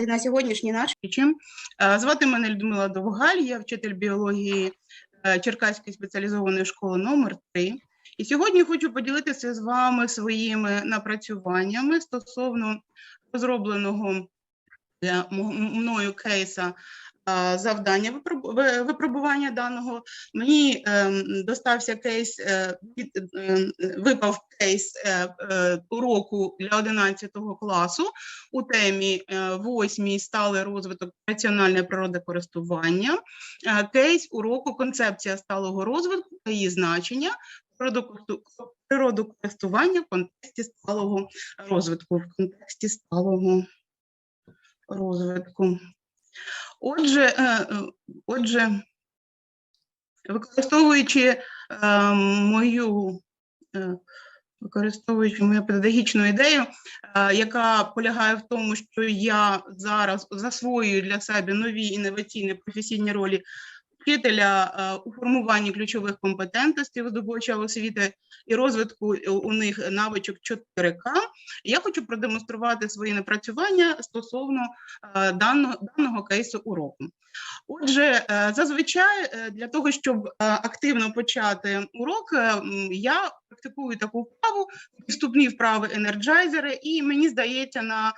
на сьогоднішній наш чим. Е, Звати мене Людмила Довгаль, я вчитель біології е, Черкаської спеціалізованої школи номер 3 І сьогодні хочу поділитися з вами своїми напрацюваннями стосовно розробленого е, мною кейса завдання випробування даного. Мені ем, достався кейс, е, від- е, випав кейс е, е, уроку для 11 класу у темі е, восьмій сталий розвиток раціональне природокористування, е, кейс уроку концепція сталого розвитку та її значення природокористу- природокористування в контексті сталого розвитку. В контексті сталого розвитку. Отже, е, е, отже, використовуючи е, мою використовуючи мою педагогічну ідею, яка полягає в тому, що я зараз засвоюю для себе нові інноваційні професійні ролі вчителя е, у формуванні ключових компетентностей здобувача освіти і розвитку е, у них навичок 4К. Я хочу продемонструвати свої напрацювання стосовно е, даного, даного кейсу уроку. Отже, зазвичай для того, щоб активно почати урок, я практикую таку вправу, вступні вправи енерджайзери, і мені здається, на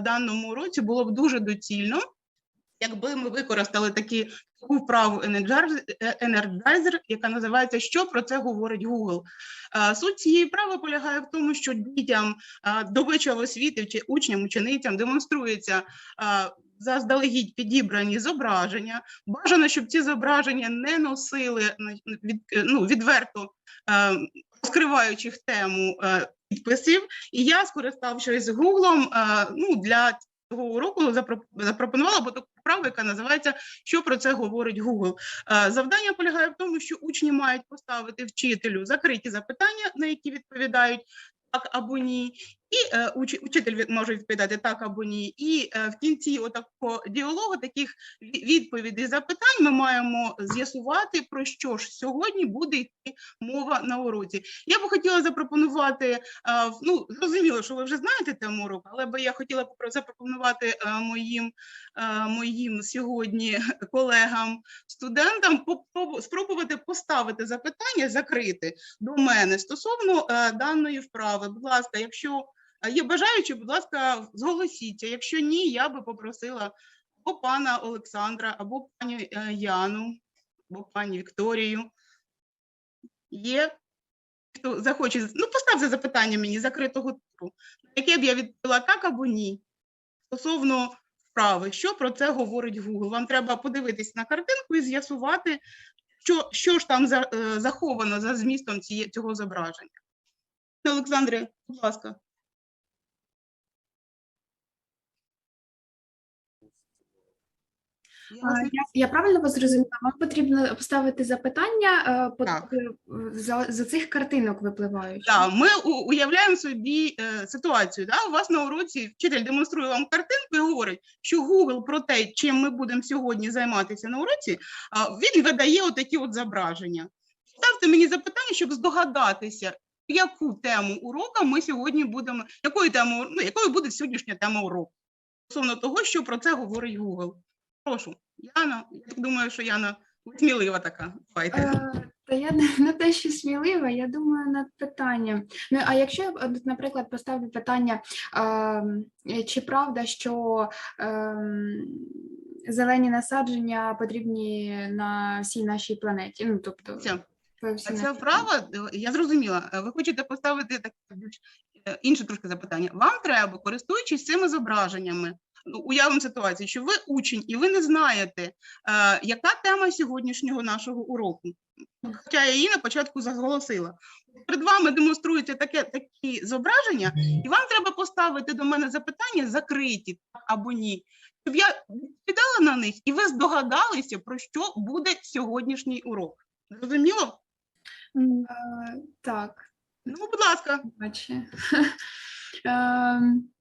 даному уроці було б дуже доцільно, якби ми використали такі таку вправу Energizer, яка називається Що про це говорить Google. Суть цієї вправи полягає в тому, що дітям до вищого освіти чи учням, ученицям демонструється заздалегідь підібрані зображення. Бажано, щоб ці зображення не носили від, ну, відверто розкриваючих тему підписів. І я, скориставшись Гуглом, е, ну, для цього уроку запро- запропонувала бо яка називається Що про це говорить Google. Е, Завдання полягає в тому, що учні мають поставити вчителю закриті запитання, на які відповідають так або ні. І е, уч- учитель може відповідати так або ні. І е, в кінці отакого діалогу, таких відповідей запитань, ми маємо з'ясувати, про що ж сьогодні буде йти мова на уроці. Я би хотіла запропонувати, е, ну зрозуміло, що ви вже знаєте тему уроку, але би я хотіла запропонувати е, моїм, е, моїм сьогодні колегам, студентам попробу- спробувати поставити запитання, закрити до мене стосовно е, даної вправи. Будь ласка, якщо є бажаючі, будь ласка, зголосіться. Якщо ні, я би попросила або пана Олександра, або пані е, Яну, або пані Вікторію. Є хто захоче, ну поставте запитання мені закритого типу, на яке б я відповіла так або ні. Стосовно вправи, що про це говорить Google. Вам треба подивитись на картинку і з'ясувати, що, що ж там за, е, заховано за змістом ціє, цього зображення. Олександре, будь ласка. Я Я, правильно вас зрозуміла? Вам потрібно поставити запитання е, по, Так. е, за, за цих картинок випливаючи. Да, ми уявляємо собі е, ситуацію. Да? У вас на уроці вчитель демонструє вам картинку і говорить, що Google про те, чим ми будемо сьогодні займатися на уроці, він видає отакі от зображення. Ставте мені запитання, щоб здогадатися, яку тему урока ми сьогодні будемо, якою темою, ну, якою буде сьогоднішня тема уроку стосовно того, що про це говорить Google. Прошу, Яна, я так думаю, що Яна смілива така. Давайте. Е, Та я не, не те, що смілива, я думаю над питанням. Ну а якщо я, наприклад, поставлю питання, е, чи правда, що ем, зелені насадження потрібні на всій нашій планеті? Ну тобто Це. всій А Ця вправа, е, я зрозуміла. е, Ви хочете поставити таке більш е, інше трошки запитання. Вам треба, користуючись цими зображеннями, уявимо ситуацію, що ви учень і ви не знаєте, е, яка тема сьогоднішнього нашого уроку. Хоча я її на початку заголосила. Перед вами демонструються таке, такі зображення, і вам треба поставити до мене запитання, закриті так або ні. Щоб я відповідала на них, і ви здогадалися, про що буде сьогоднішній урок. Зрозуміло? Е, так. Ну, будь ласка.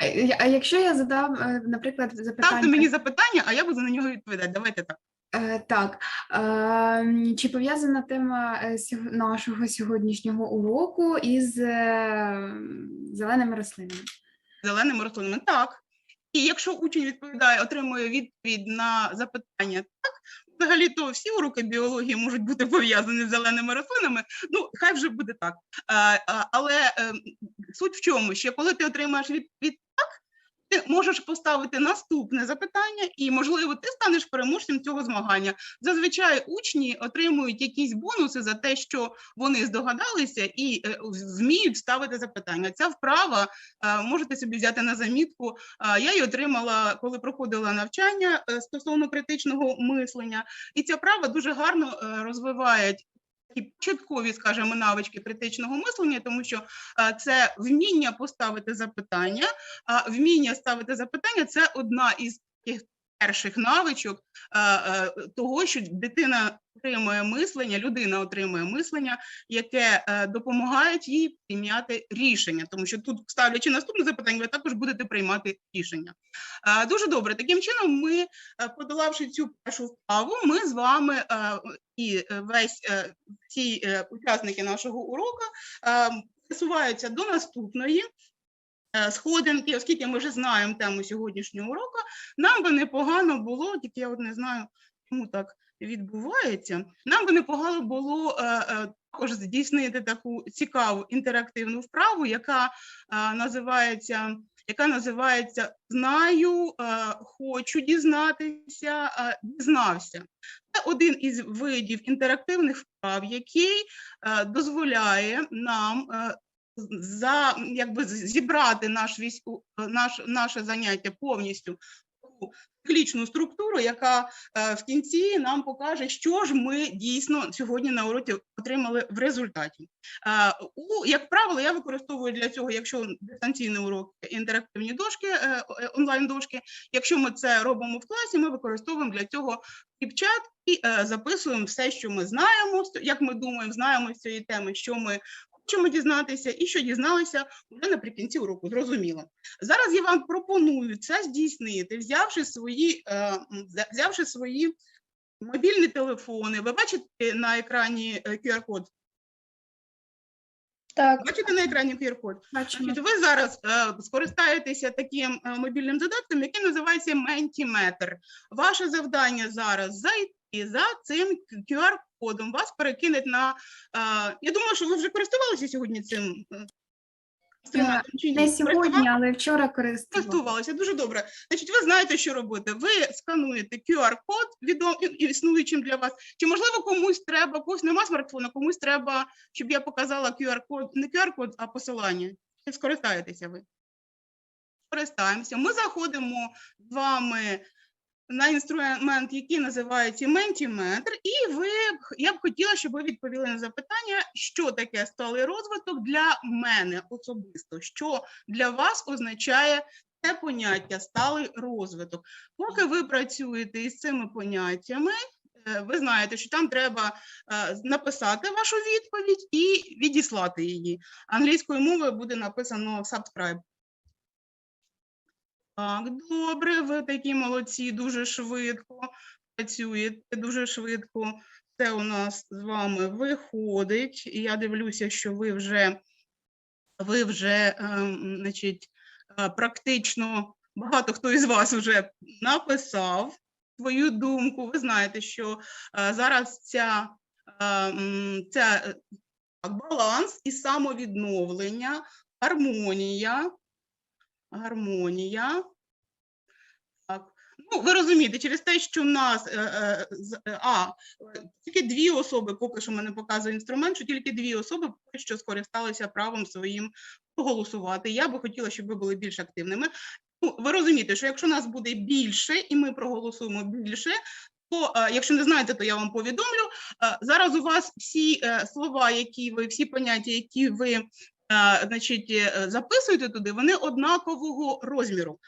Ем, А а якщо я задам, е, наприклад, Ставте мені запитання, а я буду на нього відповідати. Давайте так. Е, так, е, чи пов'язана тема е, нашого сьогоднішнього уроку із е, зеленими рослинами? Зеленими рослинами. Так. І якщо учень відповідає, отримує відповідь на запитання так, взагалі то всі уроки біології можуть бути пов'язані з зеленими рослинами. Ну, хай вже буде так. А, а, але е, суть в чому? Що коли ти отримаєш відповідь так, ти можеш поставити наступне запитання, і, можливо, ти станеш переможцем цього змагання. Зазвичай учні отримують якісь бонуси за те, що вони здогадалися і е, вміють ставити запитання. Ця вправа е, можете собі взяти на замітку. Я її отримала, коли проходила навчання е, стосовно критичного мислення, і ця вправа дуже гарно е, розвиває такі початкові, скажімо, навички критичного мислення, тому що це вміння поставити запитання. А вміння ставити запитання це одна із таких перших навичок е, того, що дитина отримує мислення, людина отримує мислення, яке е, допомагає їй прийняти рішення, тому що тут, ставлячи наступне запитання, ви також будете приймати рішення. Е, Дуже добре. Таким чином, ми, е, подолавши цю першу вправу, ми з вами і весь всі учасники нашого уроку присуваються до наступної сходинки, оскільки ми вже знаємо тему сьогоднішнього уроку, нам би непогано було, тільки я от не знаю, чому так відбувається. Нам би непогано було е, е, також здійснити таку цікаву інтерактивну вправу, яка е, називається. Яка називається Знаю, хочу дізнатися, дізнався. Це один із видів інтерактивних вправ, який дозволяє нам за якби зібрати наш війську, наш наше заняття повністю в циклічну структуру, яка е, в кінці нам покаже, що ж ми дійсно сьогодні на уроці отримали в результаті. Е, у як правило, я використовую для цього, якщо дистанційний урок, інтерактивні дошки, е, онлайн дошки. Якщо ми це робимо в класі, ми використовуємо для цього чат і записуємо все, що ми знаємо, як ми думаємо, знаємо з цієї теми, що ми хочемо дізнатися, і що дізналися вже наприкінці уроку. Зрозуміло. Зараз я вам пропоную це здійснити, взявши свої, е, взявши свої мобільні телефони. Ви бачите на екрані е, QR-код? Так, Бачите на екрані QR-код? Ви зараз е, скористаєтеся таким е, мобільним додатком, який називається Mentimeter. Ваше завдання зараз зайти за цим QR-кодом. Вас перекинуть на. Е, я думаю, що ви вже користувалися сьогодні цим е? Не сьогодні, але вчора користувалася. Користувалися дуже добре. Значить, ви знаєте, що робити. Ви скануєте QR-код відом і- існуючим для вас. Чи можливо комусь треба, когось нема смартфона, комусь треба, щоб я показала QR-код, не QR-код, а посилання. Чи скористаєтеся ви? Скористаємося. Ми заходимо з вами на інструмент, який називається Mentimeter, і ви я б хотіла, щоб ви відповіли на запитання, що таке сталий розвиток для мене особисто, що для вас означає це поняття сталий розвиток. Поки ви працюєте із цими поняттями, е, ви знаєте, що там треба е, написати вашу відповідь і відіслати її. Англійською мовою буде написано subscribe. Так, добре, ви такі молодці, дуже швидко працюєте, дуже швидко. Це у нас з вами виходить. І я дивлюся, що ви вже, ви вже ем, значить, е, практично багато хто із вас вже написав свою думку. Ви знаєте, що е, зараз ця, е, ця е, баланс і самовідновлення, гармонія, гармонія. Так. Ну, ви розумієте, через те, що в нас е, е, е, а, тільки дві особи, поки що мене показує інструмент, що тільки дві особи поки що скористалися правом своїм проголосувати. Я би хотіла, щоб ви були більш активними. Ну, ви розумієте, що якщо нас буде більше і ми проголосуємо більше, то е, якщо не знаєте, то я вам повідомлю. Зараз у вас всі слова, які ви, всі поняття, які ви значить, е, записуєте туди, вони однакового розміру.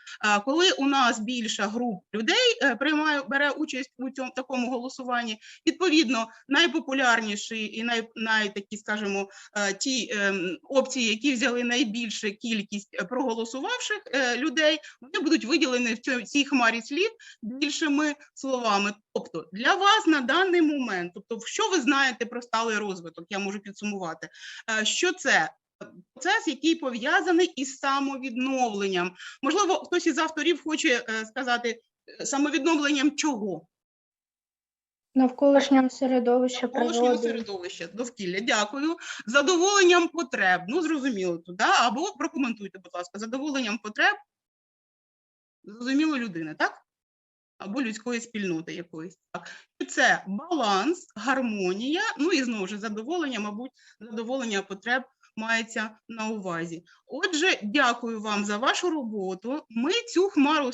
Коли у нас більша група людей е, приймає бере участь у цьому такому голосуванні, відповідно найпопулярніші і най, най такі, скажімо, е, ті опції, які взяли найбільшу кількість проголосувавших людей, вони будуть виділені в цій хмарі слів більшими словами. Тобто для вас на даний момент, тобто, що ви знаєте про сталий розвиток, я можу підсумувати, що це процес, який пов'язаний із самовідновленням. Можливо, хтось із авторів хоче е, сказати е, самовідновленням чого? Навколишнього середовища Навколишнього природи. середовища, довкілля. Дякую. Задоволенням потреб. Ну, зрозуміло тут, да? або прокоментуйте, будь ласка, задоволенням потреб зрозуміло людини, так? Або людської спільноти якоїсь. Так. І Це баланс, гармонія, ну і знову ж задоволення, мабуть, задоволення потреб мається на увазі. Отже, дякую вам за вашу роботу. Ми цю хмару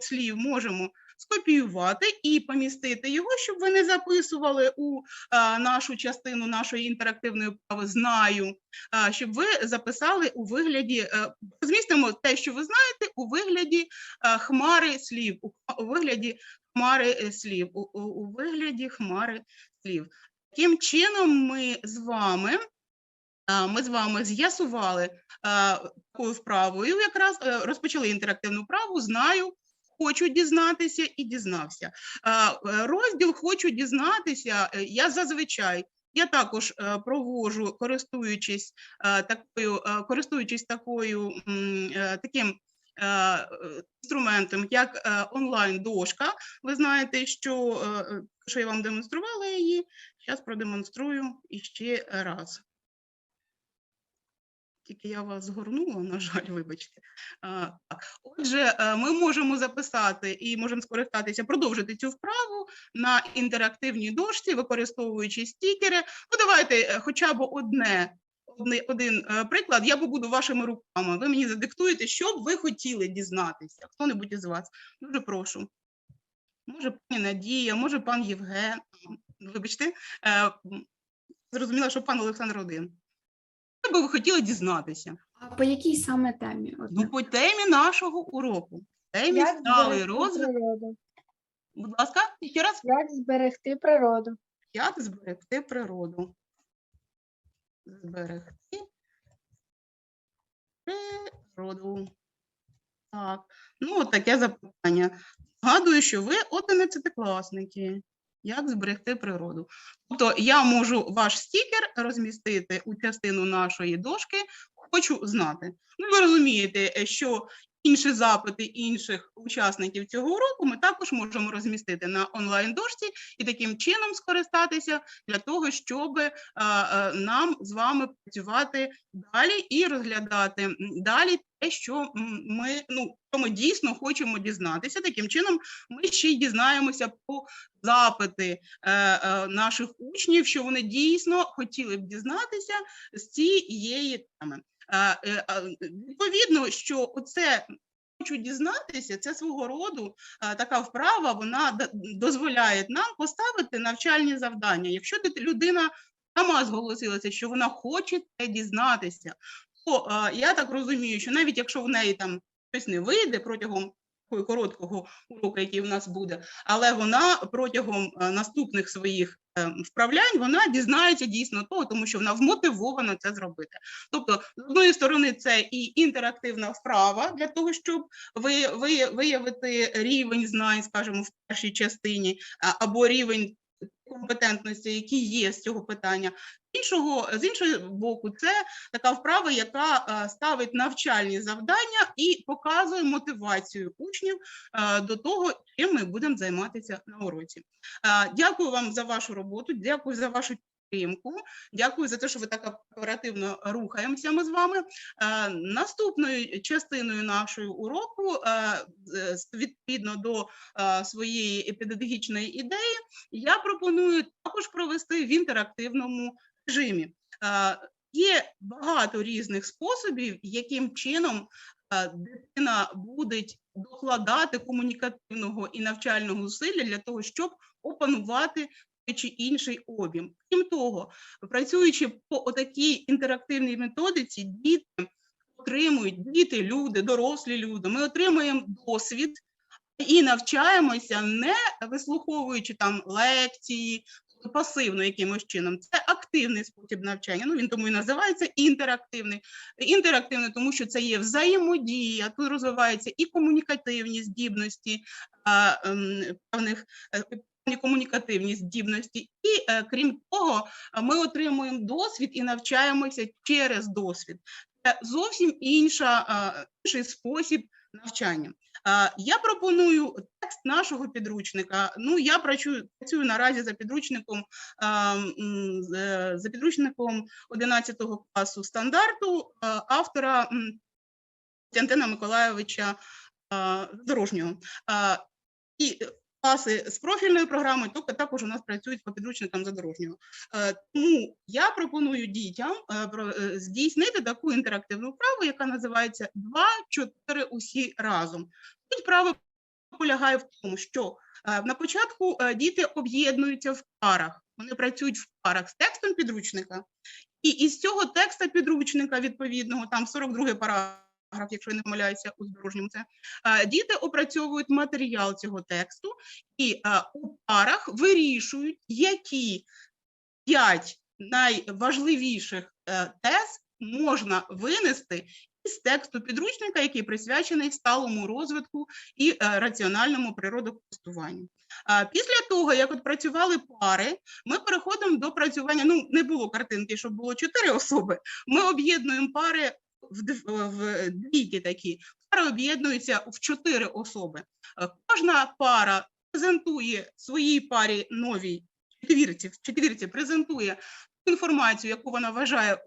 слів можемо скопіювати і помістити його, щоб ви не записували у а, нашу частину нашої інтерактивної вправи знаю, а, щоб ви записали у вигляді, е, змістимо те, що ви знаєте, у вигляді е, хмари слів, у, вигляді хмари е, слів, у, у, у вигляді хмари слів. Таким чином, ми з вами. Ми з вами з'ясували такою вправою, якраз е, розпочали інтерактивну вправу. Знаю, хочу дізнатися і дізнався. Е, Розділ хочу дізнатися. е, Я зазвичай я також проводжу, користуючись такою, користуючись такою таким інструментом, як онлайн-дошка. Ви знаєте, що, що я вам демонструвала її. Зараз продемонструю іще раз. Тільки я вас згорнула, на жаль, вибачте. Отже, е, ми можемо записати і можемо скористатися, продовжити цю вправу на інтерактивній дошці, використовуючи стікери. Ну, давайте е, хоча б одне, один е, приклад. Я побуду вашими руками. Ви мені задиктуєте, що б ви хотіли дізнатися. Хто-небудь із вас. Дуже прошу. Може, пані Надія, може, пан Євген. Вибачте, зрозуміла, що пан Олександр один. Що би ви хотіли дізнатися? А по якій саме темі? От, Ну, по темі нашого уроку. Темі Як сталий зберегти розвиток. природу? Будь ласка, ще раз. Як зберегти природу? Як зберегти природу? Зберегти природу. Так, ну от таке запитання. Згадую, що ви 11-класники. Як зберегти природу? Тобто я можу ваш стікер розмістити у частину нашої дошки, хочу знати. Ну, ви розумієте, е, що інші запити інших учасників цього уроку ми також можемо розмістити на онлайн-дошці і таким чином скористатися для того, щоб е, е, нам з вами працювати далі і розглядати далі те, що ми ну що ми дійсно хочемо дізнатися. Таким чином, ми ще й дізнаємося про запити е, наших учнів, що вони дійсно хотіли б дізнатися з цієї теми. Е, Відповідно, що оце хочу дізнатися, це свого роду така вправа, вона дозволяє нам поставити навчальні завдання. Якщо людина сама зголосилася, що вона хоче це дізнатися, то я так розумію, що навіть якщо в неї там щось не вийде протягом короткого уроку, який в нас буде, але вона протягом е, наступних своїх е, вправлянь вона дізнається дійсно того, тому що вона вмотивована це зробити. Тобто, з одної сторони, це і інтерактивна вправа для того, щоб ви, ви, виявити рівень знань, скажімо, в першій частині, або рівень компетентності, які є з цього питання. Іншого з іншого боку, це така вправа, яка е, ставить навчальні завдання і показує мотивацію учнів е, до того, чим ми будемо займатися на уроці. Е, Дякую вам за вашу роботу, дякую за вашу підтримку, дякую за те, що ви так оперативно рухаємося ми з вами. Наступною частиною нашого уроку, відповідно до своєї педагогічної ідеї, я пропоную також провести в інтерактивному режимі. Е, Є багато різних способів, яким чином е, дитина буде докладати комунікативного і навчального зусилля для того, щоб опанувати той чи інший об'єм. Крім того, працюючи по отакій інтерактивній методиці, діти отримують діти, люди, дорослі люди. Ми отримуємо досвід і навчаємося, не вислуховуючи там лекції, пасивно якимось чином. Це активний спосіб навчання. Ну він тому і називається інтерактивний. Інтерактивний, тому що це є взаємодія, тут розвиваються і комунікативні здібності а, ем, певних е, комунікативні здібності. І е, крім того, ми отримуємо досвід і навчаємося через досвід. Це зовсім інша, е, інший спосіб навчання. Я пропоную текст нашого підручника. Ну, я працюю, працюю наразі за підручником, е, за підручником 11 класу стандарту автора Тянтина Миколаєвича Дорожнього. І класи з профільною програмою, тобто також у нас працюють по підручникам задорожнього. Е, Тому я пропоную дітям е, е, здійснити таку інтерактивну вправу, яка називається 2-4 усі разом. Суть вправи полягає в тому, що на початку діти об'єднуються в парах. Вони працюють в парах з текстом підручника, і із цього текста підручника відповідного, там 42 параграф, якщо я не помиляюся, у здорожньому це е, діти опрацьовують матеріал цього тексту і е, у парах вирішують, які п'ять найважливіших е, тез можна винести із тексту підручника, який присвячений сталому розвитку і раціональному природокористуванню. Після того, як от працювали пари, ми переходимо до працювання. Ну, не було картинки, щоб було чотири особи. Ми об'єднуємо пари в, в двійки такі. Пари об'єднуються в чотири особи. Е, Кожна пара презентує своїй парі новій четвірці, в четвірці презентує інформацію, яку вона вважає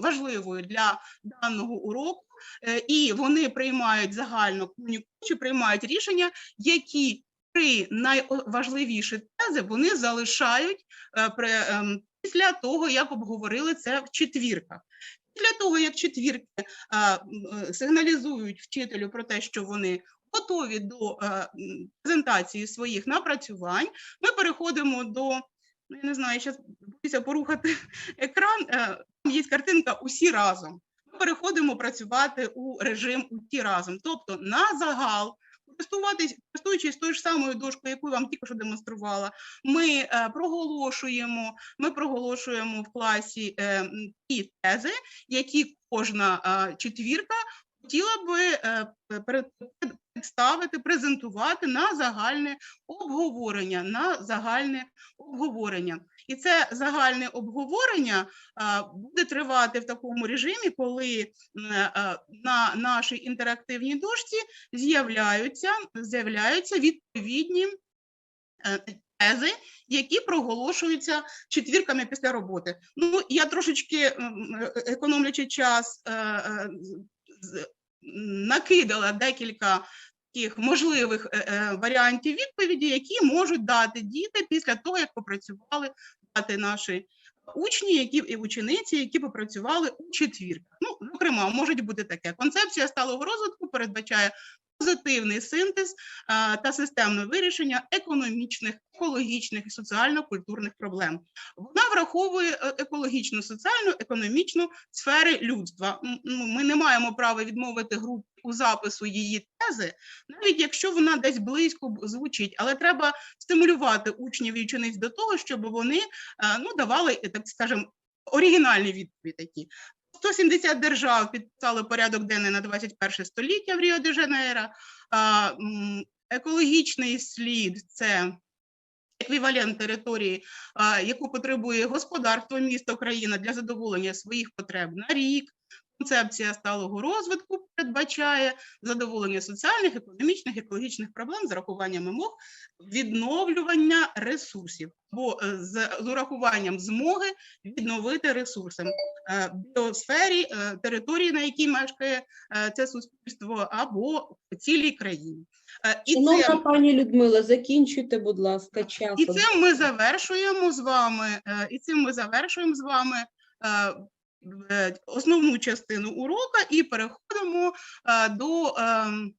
важливою для даного уроку, е, і вони приймають загально комунікуючи, приймають рішення, які три найважливіші тези вони залишають е, ем, після того, як обговорили це в четвірках. Після того, як четвірки е, сигналізують вчителю про те, що вони готові до е, презентації своїх напрацювань, ми переходимо до, ну я не знаю, зараз боюся порухати екран. е, Там є картинка усі разом. Ми переходимо працювати у режим усі разом, тобто на загал. Користуватись, користуючись тою ж самою дошкою, яку я вам тільки що демонструвала, ми е, проголошуємо, ми проголошуємо в класі е, ті тези, які кожна е, четвірка хотіла би е, представити, презентувати на загальне обговорення. На загальне обговорення. І це загальне обговорення буде тривати в такому режимі, коли е, на нашій інтерактивній дошці з'являються, з'являються відповідні е, тези, які проголошуються четвірками після роботи. Ну, я трошечки е, економлячи час, е, е, накидала декілька таких можливих е, е, варіантів відповіді, які можуть дати діти після того, як попрацювали дати наші учні, які і учениці, які попрацювали у четвірках. Ну, зокрема, може бути таке. Концепція сталого розвитку передбачає позитивний синтез та системне вирішення економічних, екологічних і соціально-культурних проблем. Вона враховує е, екологічну, соціальну, економічну сфери людства. Ну, Ми не маємо права відмовити групі у запису її тези, навіть якщо вона десь близько звучить, але треба стимулювати учнів і учениць до того, щоб вони е, ну, давали, так скажемо, оригінальні відповіді такі. 170 держав підписали порядок денний на 21 століття в Ріо де Жанейро. Екологічний слід це еквівалент території, яку потребує господарство міста країна для задоволення своїх потреб на рік. Концепція сталого розвитку передбачає задоволення соціальних, економічних, екологічних проблем з урахуванням вимог відновлювання ресурсів або е, з, з урахуванням змоги відновити ресурси е, біосфері, е, території, на якій мешкає це суспільство, або в цілій країні. І Шановна це, пані Людмила, закінчуйте, будь ласка, часом. і цим ми завершуємо з вами, і цим ми завершуємо з вами основну частину урока і переходимо е, до, ем,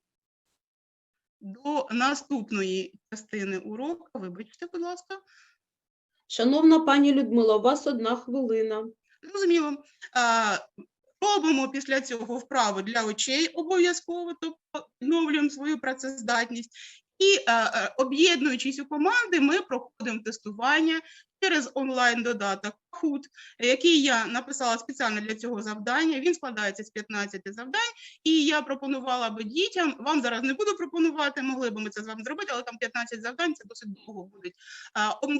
до наступної частини уроку. Вибачте, будь ласка. Шановна пані Людмила, у вас одна хвилина. Зрозуміло. Робимо після цього вправи для очей обов'язково, тобто відновлюємо свою працездатність. І е, е, об'єднуючись у команди, ми проходимо тестування через онлайн-додаток Kahoot, який я написала спеціально для цього завдання. Він складається з 15 завдань, і я пропонувала би дітям. Вам зараз не буду пропонувати, могли б ми це з вами зробити, але там 15 завдань, це досить довго буде.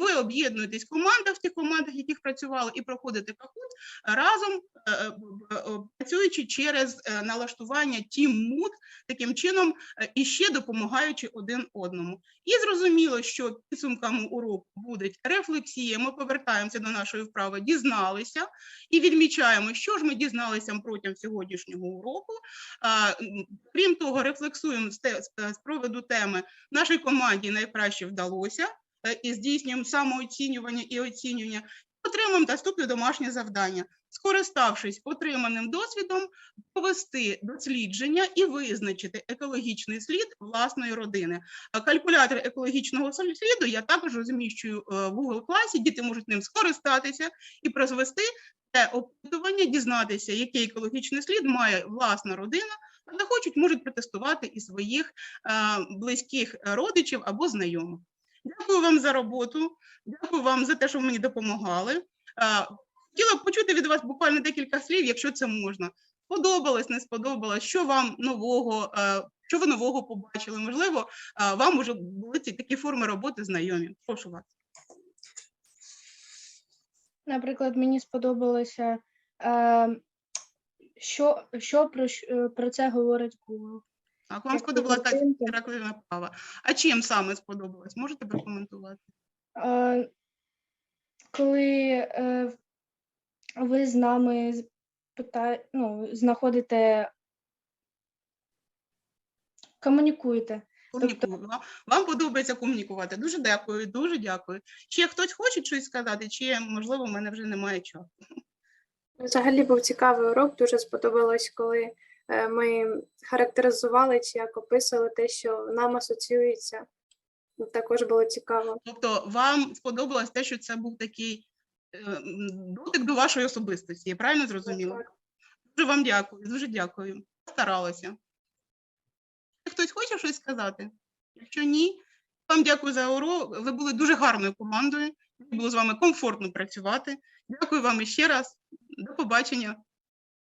Ви об'єднуєтесь в командах в тих командах, яких працювали, і проходите Kahoot разом, е, е, е, працюючи через налаштування Mood, таким чином і ще допомагаючи один одному. І зрозуміло, що підсумками уроку буде рефлексія. Ми повертаємося до нашої вправи, дізналися і відмічаємо, що ж ми дізналися протягом сьогоднішнього уроку. Крім того, рефлексуємо з, з приводу теми нашій команді найкраще вдалося е, і здійснюємо самооцінювання і оцінювання. Отримуємо наступне домашнє завдання. Скориставшись отриманим досвідом, провести дослідження і визначити екологічний слід власної родини. Калькулятор екологічного сліду я також розміщую е, в Google класі. Діти можуть ним скористатися і прозвести це опитування, дізнатися, який екологічний слід має власна родина, а захочуть, можуть протестувати і своїх е, близьких родичів або знайомих. Дякую вам за роботу. Дякую вам за те, що ви мені допомагали. Хотіла б почути від вас буквально декілька слів, якщо це можна. Сподобалось, не сподобалось, що вам нового, що ви нового побачили? Можливо, вам вже були ці такі форми роботи знайомі. Прошу вас. Наприклад, мені сподобалося, що, що про, е, про це говорить Google. Так, вам сподобалася інтерактивна права. А чим саме сподобалось? Можете прокоментувати? Е, коли е, ви з нами ну, знаходите, комунікуєте. Комунікую. Вам- Вам подобається комунікувати. Дуже дякую, дуже дякую. Ще хтось хоче щось сказати, чи можливо в мене вже немає часу. Взагалі був цікавий урок, дуже сподобалось, коли ми характеризували чи як описували те, що нам асоціюється. Також було цікаво. Тобто вам сподобалось те, що це був такий е, дотик до вашої особистості. Я правильно зрозуміла? Так. Дуже вам дякую, дуже дякую. Старалася. Хтось хоче щось сказати? Якщо ні, вам дякую за урок. Ви були дуже гарною командою. Було з вами комфортно працювати. Дякую вам іще раз. До побачення.